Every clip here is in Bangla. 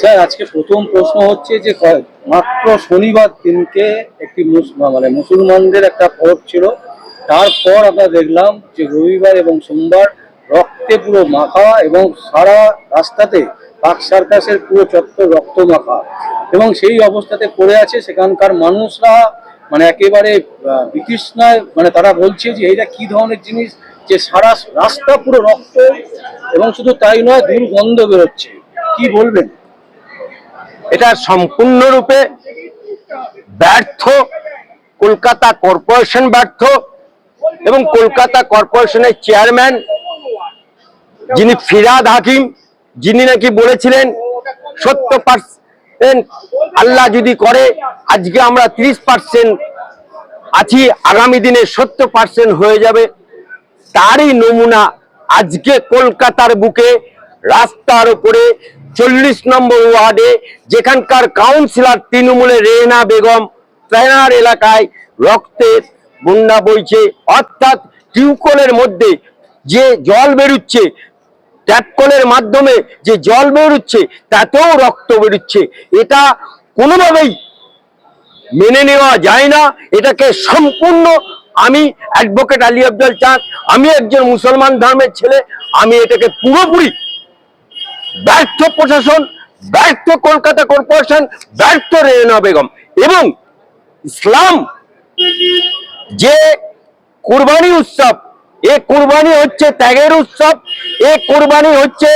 স্যার, আজকে প্রথম প্রশ্ন হচ্ছে যে মাত্র শনিবার দিনকে একটি মানে মুসলমানদের একটা পরব ছিল। তারপর আমরা দেখলাম যে রবিবার এবং সোমবার রক্তে পুরো মাখা এবং সারা রাস্তাতে পাক সার্কাসের পুরো চত্বর রক্ত মাখা। এবং সেই অবস্থাতে পড়ে আছে সেখানকার মানুষরা মানে একেবারে বিতৃষ্ণায় মানে তারা বলছে যে এইটা কি ধরনের জিনিস যে সারা রাস্তা পুরো রক্ত এবং শুধু তাই নয় দুর্গন্ধ বেরোচ্ছে। কি বলবেন? এটা সম্পূর্ণরূপে ব্যর্থ। কলকাতা কর্পোরেশন ব্যর্থ এবং কলকাতা কর্পোরেশনের চেয়ারম্যান যিনি ফিরাদ হাকিম, যিনি নাকি বলেছিলেন, সত্তর পার্সেন্ট আল্লাহ যদি করে, আজকে আমরা ত্রিশ পার্সেন্ট আছি, আগামী দিনে সত্তর পার্সেন্ট হয়ে যাবে। তারই নমুনা আজকে কলকাতার বুকে রাস্তার উপরে চল্লিশ নম্বর ওয়ার্ডে যেখানকার কাউন্সিলর তৃণমূলের রেহনা বেগম ট্রেনার এলাকায় রক্তের বন্যা বইছে। অর্থাৎ টিউকলের মধ্যে যে জল বেরুচ্ছে, ট্যাপকলের মাধ্যমে যে জল বেরোচ্ছে, তাতেও রক্ত বেরোচ্ছে। এটা কোনোভাবেই মেনে নেওয়া যায় না। এটাকে সম্পূর্ণ আমি অ্যাডভোকেট আলী আফজল চাঁদ, আমি একজন মুসলমান ধর্মের ছেলে, আমি এটাকে পুরোপুরি ব্যর্থ প্রশাসন, ব্যর্থ কলকাতা কর্পোরেশন, ব্যর্থ রেনা বেগম। এবং ইসলাম যে কুরবানি উৎসব, এ কুরবানি হচ্ছে ত্যাগের উৎসব, এ কুরবানি হচ্ছে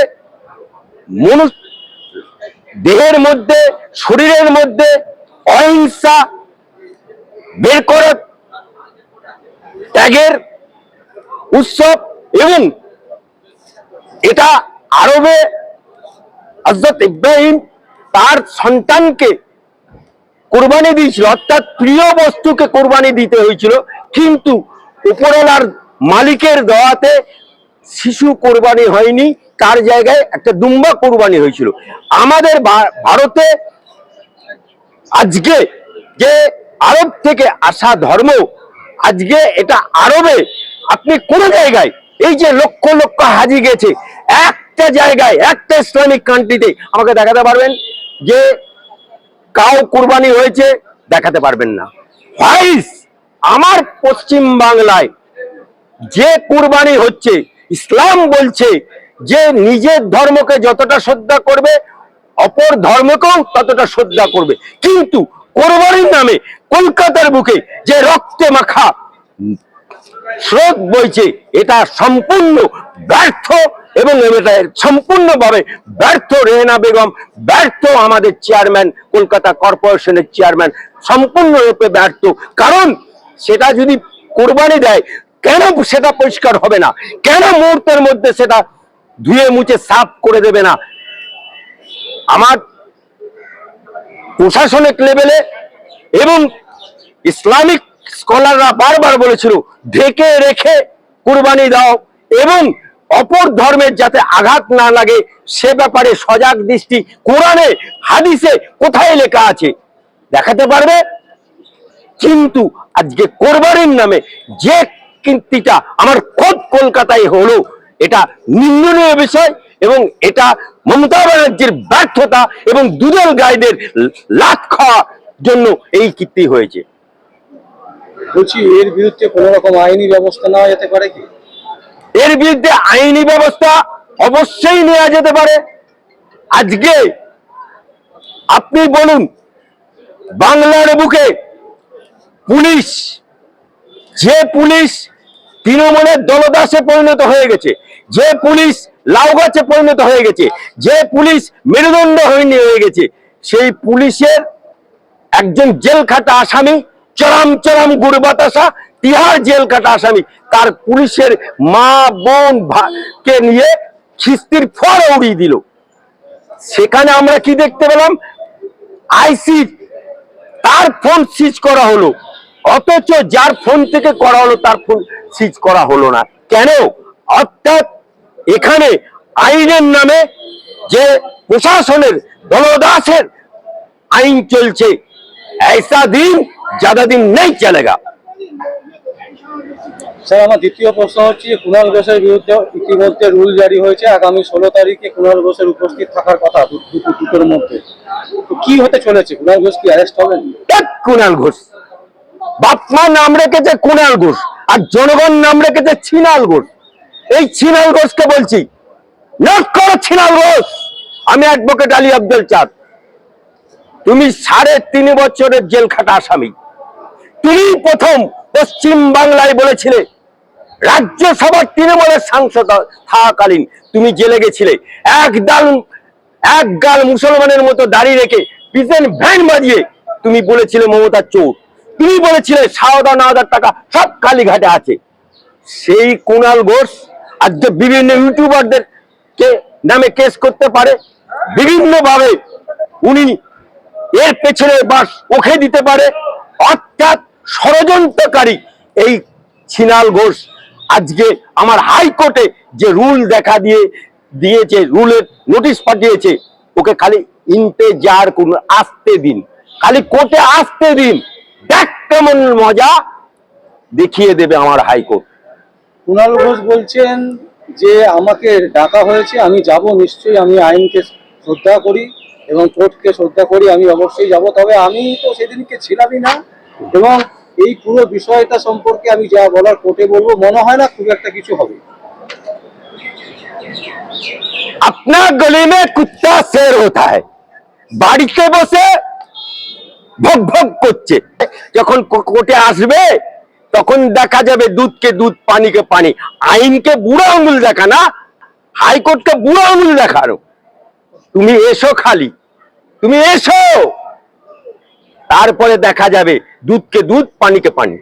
মনু দেহের মধ্যে, শরীরের মধ্যে অহিংসা বের করে ত্যাগের উৎসব এবং এটা আরবে হজরত ইব্রাহিম তার সন্তানকে কোরবানি দিয়েছিল, অর্থাৎ প্রিয় বস্তুকে কোরবানি দিতে হয়েছিল। কিন্তু উপরওয়ালার মালিকের দেওয়াতে শিশু কোরবানি হয়নি, তার জায়গায় একটা দুম্বা কোরবানি হয়েছিল। আমাদের ভারতে আজকে যে আরব থেকে আসা ধর্ম, আজকে এটা আরবে, আপনি কোন জায়গায়, এই যে লক্ষ লক্ষ হাজি গেছে একটা জায়গায়, একটা ইসলামিক কান্ট্রিতে আমাকে দেখাতে পারবেন যে কাউ কুরবানি হয়েছে, দেখাতে পারবেন না। ভাইস, আমার পশ্চিম বাংলায় যে কুরবানি হচ্ছে, ইসলাম বলছে যে নিজের ধর্মকে যতটা শ্রদ্ধা করবে, অপর ধর্মকেও ততটা শ্রদ্ধা করবে। কিন্তু কোরবানির নামে কলকাতার বুকে যে রক্তে মাখা স্রোত বইছে, এটা সম্পূর্ণ ব্যর্থ এবং এটা সম্পূর্ণভাবে ব্যর্থ রেহেনা বেগম, ব্যর্থ আমাদের চেয়ারম্যান, কলকাতা কর্পোরেশনের চেয়ারম্যান সম্পূর্ণরূপে ব্যর্থ। কারণ সেটা যদি কোরবানি দেয়, কেন সেটা পরিষ্কার হবে না? কেন মুহূর্তের মধ্যে সেটা ধুয়ে মুছে সাফ করে দেবে না? আমার প্রশাসনিক লেভেলে এবং ইসলামিক স্কলাররা বারবার বলেছিল, ঢেকে রেখে কুরবানি দাও এবং অপর ধর্মের যাতে আঘাত না লাগে, সে ব্যাপারে সজাগ দৃষ্টি, কোরআনে, হাদিসে কোথায় লেখা আছে? দেখাতে পারবে? কিন্তু আজকে কোরবানির নামে যে কীর্তিটা আমার খোদ কলকাতায় হলো, এটা নিন্দনীয় বিষয় এবং এটা মমতা ব্যানার্জির ব্যর্থতা এবং দুদল গাইডের লাত খাওয়ার জন্য এই কীর্তি হয়েছে। বলছি, এর বিরুদ্ধে কোনো রকম আইনি ব্যবস্থা নেওয়া যেতে পারে কি? এর বিরুদ্ধে আইনি ব্যবস্থা অবশ্যই নেওয়া যেতে পারে। আজকে আপনি বলুন, বাংলার বুকে পুলিশ, যে পুলিশ তৃণমূলের দলদাসে পরিণত হয়ে গেছে, যে পুলিশ লাউ গাছে পরিণত হয়ে গেছে, যে পুলিশ মেরুদণ্ড হয়নি হয়ে গেছে, সেই পুলিশের একজন জেল খাটা আসামি চরম চরম গুড় বাতাসা তিহার জেল কাটা আসামি তার পুলিশের মা বোন ভা- কে নিয়ে খিস্তির ফর উড়িয়ে দিল সেখানে আমরা কি দেখতে পেলাম আইসি তার ফোন সিজ করা হলো অথচ যার ফোন থেকে করা হলো তার ফোন সিজ করা হলো না কেন অর্থাৎ এখানে আইনের নামে যে প্রশাসনের দলদাসের আইন চলছে ऐसा दिन ज्यादा दिन नहीं चलेगा স্যার, আমার দ্বিতীয় প্রশ্ন হচ্ছে যে কুণাল ঘোষের বিরুদ্ধে ইতিমধ্যে রুল জারি হয়েছে, আগামী ষোলো তারিখে কুণাল ঘোষের উপস্থিত থাকার কথা দুটোর মধ্যে। কি হতে চলেছে? কুণাল ঘোষ কি অ্যারেস্ট হবেন? কুণাল ঘোষ। বাপমা নাম রেখেছে কুণাল ঘোষ, আর জনগণ নাম রেখেছে ছিনাল ঘোষ। এই ছিনাল ঘোষকে বলছি নোট করো ছিনাল ঘোষ। আমি অ্যাডভোকেট আলী আব্দুল চাঁদ। তুমি সাড়ে তিন বছরের জেল খাটা আসামি। তুমি প্রথম পশ্চিম বাংলায় বলেছিলে, রাজ্যসভার তৃণমূলের সাংসদ থাকাকালীন তুমি জেলে গেছিলে। এক ডাল এক গাল মুসলমানের মতো দাঁড়িয়ে রেখে পিছন ভ্যান বাজিয়ে তুমি বলেছিলে মমতা চোর। তুমি বলেছিলে সাওদা নাওদার টাকা সব কালীঘাটে আছে। সেই কুণাল ঘোষ আজকে বিভিন্ন ইউটিউবারদের কে নামে কেস করতে পারে। বিভিন্ন ভাবে উনি এর পেছনে বাস ওখে দিতে পারে। অর্থাৎ ষড়যন্ত্রকারী এই ছিনাল ঘোষ আজকে আমার হাইকোর্টে যে রুল দেখা দিয়ে, দিয়েছে, রুলের নোটিশ পাঠিয়েছে, ওকে খালি ইন্তেজার করুন, আসতে দিন। খালি কোর্টে আসতে দিন। দেখ কেমন মজা দেখিয়ে দেবে আমার হাইকোর্ট। কুণাল ঘোষ বলছেন যে আমাকে ডাকা হয়েছে, আমি যাব নিশ্চয়ই, আমি আইনকে শ্রদ্ধা করি এবং কোর্টকে শ্রদ্ধা করি, আমি অবশ্যই যাব। তবে আমি তো সেদিনকে ছিলামই না এবং এই পুরো বিষয়টা সম্পর্কে আমি যা বলার কোর্টে বলব, মনে হয় না খুব একটা কিছু হবে। আপনার গলি মে কুত্তা শের হতা বাড়িতে বসে ভক ভক করছে যখন কোর্টে আসবে তখন দেখা যাবে দুধকে দুধ পানিকে পানি আইনকে বুড়ো আঙুল দেখা না হাইকোর্টকে বুড়ো আঙুল দেখারো তুমি এসো খালি তুমি এসো তারপরে দেখা যাবে দুধকে দুধ পানিকে পানি।